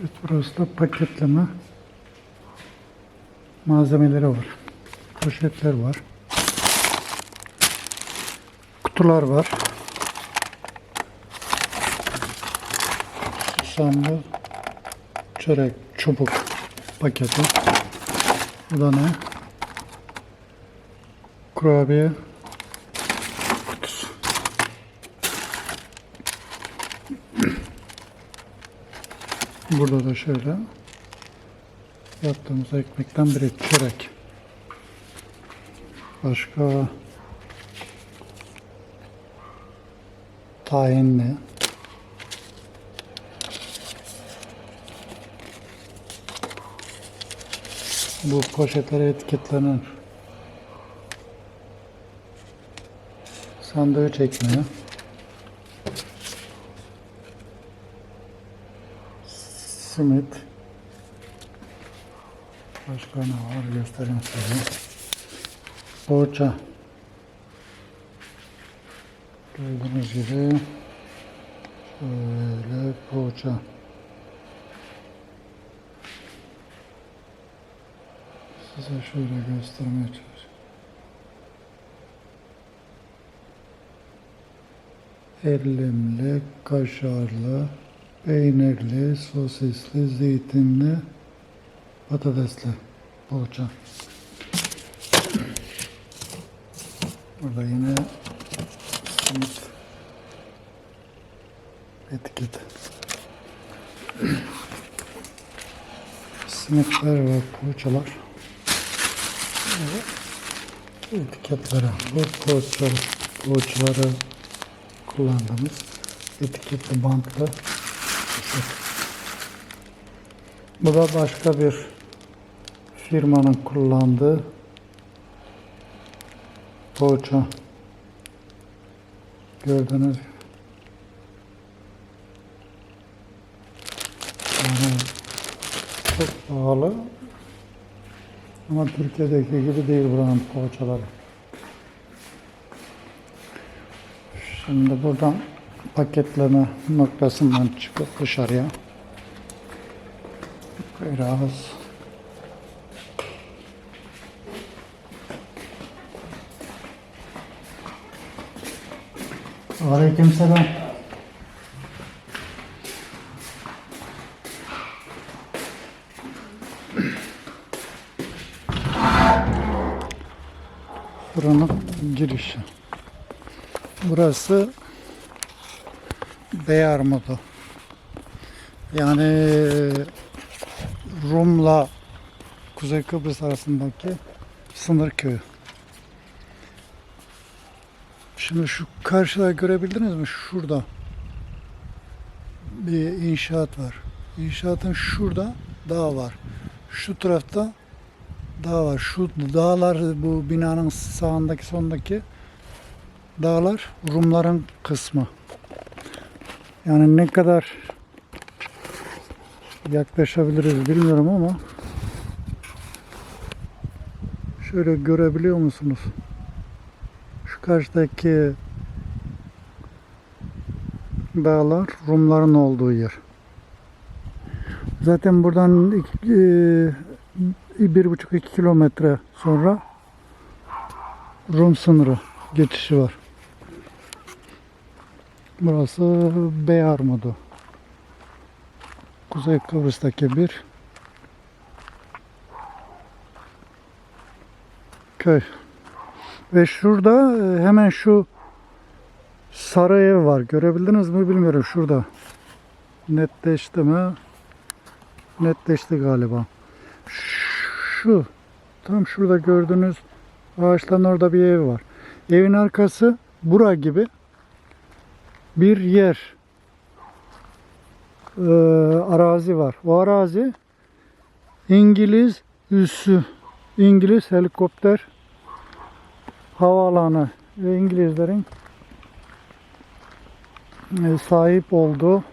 Evet, burası da paketleme malzemeleri var. Poşetler var. Kutular var. Susamlı çörek, çubuk paketi. Bu da ne? Kurabiye Burada da şöyle yaptığımız ekmekten biri çörek. Başka tahinli. Bu poşetlere etiketlenen sandviç ekmeği. Simit. Başka ne var göstereyim size. Poğaça. Gördüğünüz gibi şöyle poğaça. Size şöyle göstermeye çalışayım. Ellimli, kaşarlı, peynirli, sosisli, zeytinli, patatesli poğaça. Burada yine simit etiketi. Simitler ve poğaçalar. Evet, Etiketleri. Bu poğaça, poğaçaları kullandığımız etiketli bantlı. Bu da başka bir firmanın kullandığı poğaça. Gördüğünüz gibi. Yani çok pahalı. Ama Türkiye'deki gibi değil buranın poğaçaları. Şimdi buradan paketleme noktasından çıkıp dışarıya biraz Aleykümselam. Fırının girişi. Burası Bey Armudu. Yani Rum'la Kuzey Kıbrıs arasındaki sınır köyü. Şimdi şu karşıda görebildiniz mi? Şurada bir inşaat var. İnşaatın şurada dağ var. Şu tarafta dağ var. Şu dağlar bu binanın sağındaki sondaki dağlar Rumların kısmı. Yani ne kadar yaklaşabiliriz bilmiyorum ama şöyle görebiliyor musunuz? Şu karşıdaki dağlar Rumların olduğu yer. Zaten buradan iki, e, bir buçuk iki kilometre sonra Rum sınırı geçişi var. Burası Bey Armudu. Kuzey Kıbrıs'taki bir köy. Ve şurada e, hemen şu sarı ev var. Görebildiniz mi bilmiyorum şurada. Netleşti mi? Netleşti galiba. Şu tam şurada gördüğünüz ağaçların orada bir ev var. Evin arkası bura gibi bir yer e, arazi var. O arazi İngiliz üssü, İngiliz helikopter havaalanı ve İngilizlerin e, sahip olduğu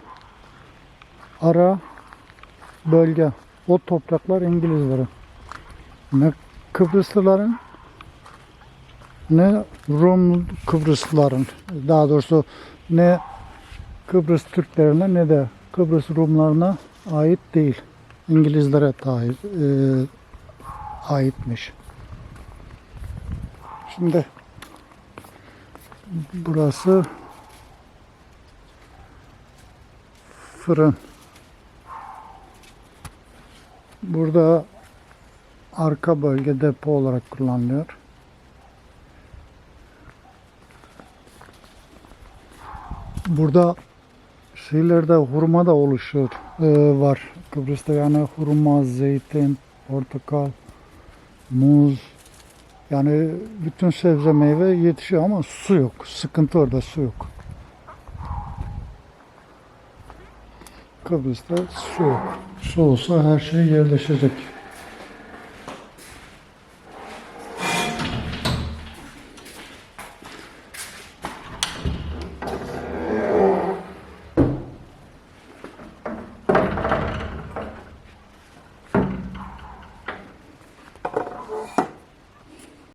ara bölge. O topraklar İngilizlerin. Ne Kıbrıslıların ne Rum Kıbrıslıların daha doğrusu ne Kıbrıs Türklerine ne de Kıbrıs Rumlarına ait değil. İngilizlere dair, e, aitmiş. Şimdi burası fırın. Burada arka bölge depo olarak kullanılıyor. Burada şeylerde hurma da oluşuyor, e, var. Kıbrıs'ta yani hurma, zeytin, portakal, muz, yani bütün sebze meyve yetişiyor ama su yok. Sıkıntı orada su yok. Kıbrıs'ta su yok. Su olsa her şey yerleşecek.